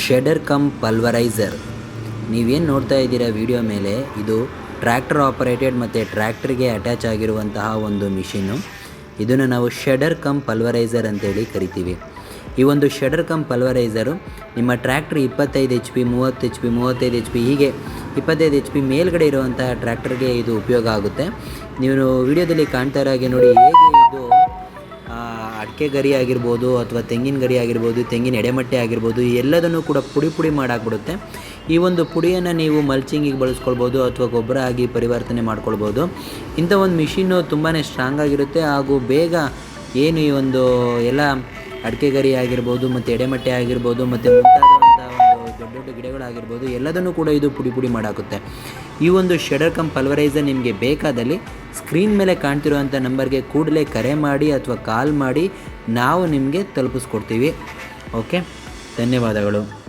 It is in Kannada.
ಶೆಡರ್ ಕಮ್ ಪಲ್ವರೈಸರ್ ನೀವೇನು ನೋಡ್ತಾ ಇದ್ದೀರಾ ವಿಡಿಯೋ ಮೇಲೆ? ಇದು ಟ್ರ್ಯಾಕ್ಟರ್ ಆಪರೇಟೆಡ್ ಮತ್ತು ಟ್ರ್ಯಾಕ್ಟರ್ಗೆ ಅಟ್ಯಾಚ್ ಆಗಿರುವಂತಹ ಒಂದು ಮಿಷಿನ್ನು ಇದನ್ನು ನಾವು ಶೆಡರ್ ಕಮ್ ಪಲ್ವರೈಸರ್ ಅಂತೇಳಿ ಕರಿತೀವಿ. ಈ ಒಂದು ಶೆಡರ್ ಕಮ್ ಪಲ್ವರೈಸರು ನಿಮ್ಮ ಟ್ರ್ಯಾಕ್ಟರ್ ಇಪ್ಪತ್ತೈದು ಎಚ್ ಪಿ ಮೂವತ್ತು ಎಚ್ ಪಿ ಮೂವತ್ತೈದು ಎಚ್ ಪಿ ಹೀಗೆ ಇಪ್ಪತ್ತೈದು ಎಚ್ ಪಿ ಮೇಲ್ಗಡೆ ಇರುವಂತಹ ಟ್ರ್ಯಾಕ್ಟರ್ಗೆ ಇದು ಉಪಯೋಗ ಆಗುತ್ತೆ. ನೀವು ವಿಡಿಯೋದಲ್ಲಿ ಕಾಣ್ತಾ ಇರೋ ಹಾಗೆ ನೋಡಿ, ಹೇಗೆ ಅಡಿಕೆ ಗರಿ ಆಗಿರ್ಬೋದು ಅಥವಾ ತೆಂಗಿನ ಗರಿ ಆಗಿರ್ಬೋದು, ತೆಂಗಿನ ಎಡೆಮಟ್ಟೆ ಆಗಿರ್ಬೋದು, ಎಲ್ಲದನ್ನು ಕೂಡ ಪುಡಿ ಪುಡಿ ಮಾಡಾಕ್ಬಿಡುತ್ತೆ. ಈ ಒಂದು ಪುಡಿಯನ್ನು ನೀವು ಮಲ್ಚಿಂಗಿಗೆ ಬಳಸ್ಕೊಳ್ಬೋದು ಅಥವಾ ಗೊಬ್ಬರ ಆಗಿ ಪರಿವರ್ತನೆ ಮಾಡ್ಕೊಳ್ಬೋದು. ಇಂಥ ಒಂದು ಮಿಷಿನ್ನು ತುಂಬಾ ಸ್ಟ್ರಾಂಗ್ ಆಗಿರುತ್ತೆ ಹಾಗೂ ಬೇಗ ಏನು ಈ ಒಂದು ಎಲ್ಲ ಅಡಿಕೆ ಗರಿ ಆಗಿರ್ಬೋದು ಮತ್ತು ಎಡೆಮಟ್ಟೆ ಆಗಿರ್ಬೋದು ಮತ್ತು ಮುಂತಾದಂಥ ಎಲ್ಲದನ್ನು ಕೂಡ ಇದು ಪುಡಿ ಪುಡಿ ಮಾಡಾಕುತ್ತೆ. ಈ ಒಂದು ಶೆಡರ್ ಕಮ್ ಪಲ್ವರೈಸರ್ ನಿಮಗೆ ಬೇಕಾದಲ್ಲಿ ಸ್ಕ್ರೀನ್ ಮೇಲೆ ಕಾಣ್ತಿರುವಂಥ ನಂಬರ್ಗೆ ಕೂಡಲೇ ಕರೆ ಮಾಡಿ ಅಥವಾ ಕಾಲ್ ಮಾಡಿ ನಾವು ನಿಮಗೆ ತಲುಪಿಸ್ಕೊಡ್ತೀವಿ. ಓಕೆ? ಧನ್ಯವಾದಗಳು.